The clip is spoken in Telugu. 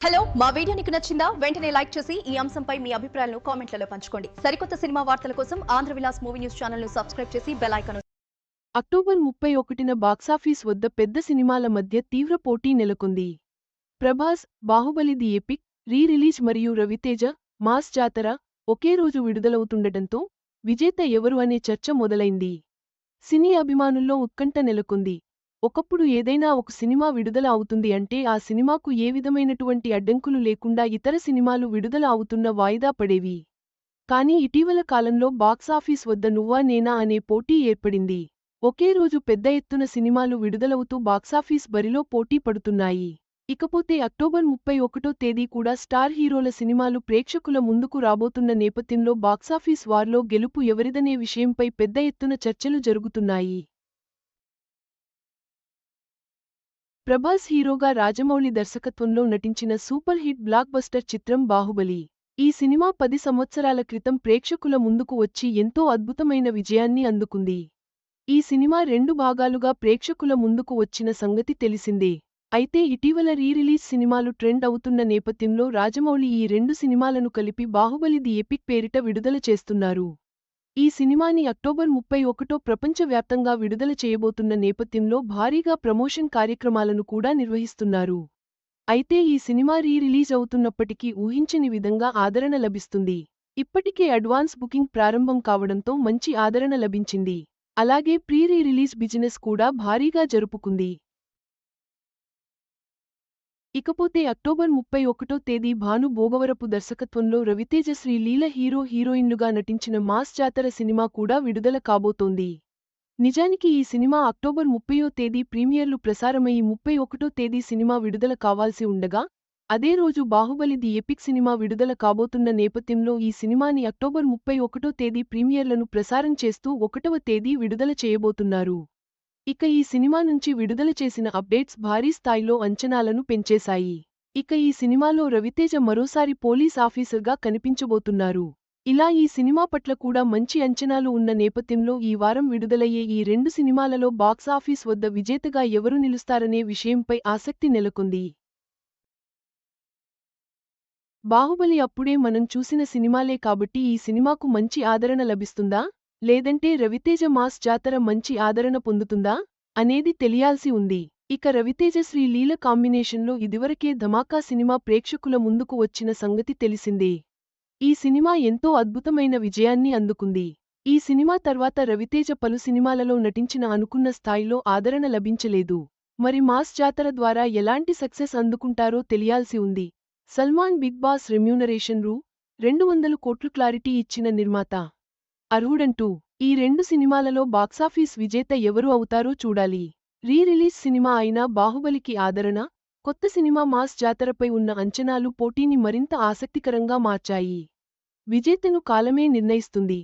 హలో మా వీడియో నీకు నచ్చిందా? వెంటనే లైక్ చేసి ఈ అంశంపై మీ అభిప్రాయాలను కామెంట్లలో పంచుకోండి. సరికొత్త సినిమా వార్తల కోసం ఆంధ్ర విలాస్ మూవీ న్యూస్ ఛానల్ను సబ్స్క్రైబ్ చేసి బెల్ అక్టోబర్ ముప్పై ఒకటిన బాక్సాఫీస్ వద్ద పెద్ద సినిమాల మధ్య తీవ్ర పోటీ నెలకొంది. Prabhas Baahubali the epic re release మరియు రవితేజ మాస్ జాతర ఒకే రోజు విడుదలవుతుండటంతో విజేత ఎవరు అనే చర్చ మొదలైంది. సినీ అభిమానుల్లో ఉత్కంఠ నెలకొంది. ఒకప్పుడు ఏదైనా ఒక సినిమా విడుదల అవుతుంది అంటే ఆ సినిమాకు ఏ విధమైనటువంటి అడ్డంకులు లేకుండా ఇతర సినిమాలు విడుదల అవుతున్న వాయిదా పడేవి. కానీ ఇటీవల కాలంలో బాక్సాఫీస్ వద్ద నువ్వా నేనా అనే పోటీ ఏర్పడింది. ఒకే రోజు పెద్ద ఎత్తున సినిమాలు విడుదలవుతూ బాక్సాఫీస్ బరిలో పోటీ పడుతున్నాయి. ఇకపోతే అక్టోబర్ ముప్పై ఒకటో తేదీ కూడా స్టార్ హీరోల సినిమాలు ప్రేక్షకుల ముందుకు రాబోతున్న నేపథ్యంలో బాక్సాఫీస్ వార్లో గెలుపు ఎవరిదనే విషయంపై పెద్ద ఎత్తున చర్చలు జరుగుతున్నాయి. ప్రభాస్ హీరోగా రాజమౌళి దర్శకత్వంలో నటించిన సూపర్ హిట్ బ్లాక్ బస్టర్ చిత్రం బాహుబలి. ఈ సినిమా పది సంవత్సరాల క్రితం ప్రేక్షకుల ముందుకు వచ్చి ఎంతో అద్భుతమైన విజయాన్ని అందుకుంది. ఈ సినిమా రెండు భాగాలుగా ప్రేక్షకుల ముందుకు వచ్చిన సంగతి తెలిసిందే. అయితే ఇటీవల రీరిలీజ్ సినిమాలు ట్రెండ్ అవుతున్న నేపథ్యంలో రాజమౌళి ఈ రెండు సినిమాలను కలిపి బాహుబలి ది ఎపిక్ పేరిట విడుదల చేస్తున్నారు. ఈ సినిమాని అక్టోబర్ ముప్పై ఒకటో ప్రపంచవ్యాప్తంగా విడుదల చేయబోతున్న నేపథ్యంలో భారీగా ప్రమోషన్ కార్యక్రమాలను కూడా నిర్వహిస్తున్నారు. అయితే ఈ సినిమా రీ రిలీజ్ అవుతున్నప్పటికీ ఊహించని విధంగా ఆదరణ లభిస్తుంది. ఇప్పటికే అడ్వాన్స్ బుకింగ్ ప్రారంభం కావడంతో మంచి ఆదరణ లభించింది. అలాగే ప్రీ రీ రిలీజ్ బిజినెస్ కూడా భారీగా జరుపుకుంది. ఇకపోతే అక్టోబర్ ముప్పై ఒకటో తేదీ భాను భోగవరపు దర్శకత్వంలో రవితేజ శ్రీ లీల హీరో హీరోయిన్లుగా నటించిన మాస్ జాతర సినిమా కూడా విడుదల కాబోతోంది. నిజానికి ఈ సినిమా అక్టోబర్ ముప్పయో తేదీ ప్రీమియర్లు ప్రసారమయ్యి ముప్పై ఒకటో తేదీ సినిమా విడుదల కావాల్సి ఉండగా అదే రోజు బాహుబలి ది ఎపిక్ సినిమా విడుదల కాబోతున్న నేపథ్యంలో ఈ సినిమాని అక్టోబర్ ముప్పై ఒకటో తేదీ ప్రీమియర్లను ప్రసారం చేస్తూ ఒకటవ తేదీ విడుదల చేయబోతున్నారు. ఇక ఈ సినిమా నుంచి విడుదల చేసిన అప్డేట్స్ భారీ స్థాయిలో అంచనాలను పెంచేశాయి. ఇక ఈ సినిమాలో రవితేజ మరోసారి పోలీస్ ఆఫీసర్గా కనిపించబోతున్నారు. ఇలా ఈ సినిమా పట్ల కూడా మంచి అంచనాలు ఉన్న నేపథ్యంలో ఈ వారం విడుదలయ్యే ఈ రెండు సినిమాలలో బాక్సాఫీస్ వద్ద విజేతగా ఎవరు నిలుస్తారనే విషయంపై ఆసక్తి నెలకొంది. బాహుబలి అప్పుడే మనం చూసిన సినిమాలే కాబట్టి ఈ సినిమాకు మంచి ఆదరణ లభిస్తుందా? లేదంటే రవితేజ మాస్ జాతర మంచి ఆదరణ పొందుతుందా? అనేది తెలియాల్సి ఉంది. ఇక రవితేజ శ్రీ లీల కాంబినేషన్లో ఇదివరకే ధమాకా సినిమా ప్రేక్షకుల ముందుకు వచ్చిన సంగతి తెలిసిందే. ఈ సినిమా ఎంతో అద్భుతమైన విజయాన్ని అందుకుంది. ఈ సినిమా తర్వాత రవితేజ పలు సినిమాలలో నటించిన అనుకున్న స్థాయిలో ఆదరణ లభించలేదు. మరి మాస్ జాతర ద్వారా ఎలాంటి సక్సెస్ అందుకుంటారో తెలియాల్సి ఉంది. సల్మాన్ బిగ్ బాస్ రెమ్యూనరేషన్ రూ. రెండు వందలు కోట్లు క్లారిటీ ఇచ్చిన నిర్మాత అర్హుడంటూ ఈ రెండు సినిమాలలో బాక్సాఫీస్ విజేత ఎవరు అవుతారో చూడాలి. రీ రిలీజ్ సినిమా అయిన బాహుబలికి ఆదరణ కొత్త సినిమా మాస్ జాతరపై ఉన్న అంచనాలు పోటీని మరింత ఆసక్తికరంగా మార్చాయి. విజేతను కాలమే నిర్ణయిస్తుంది.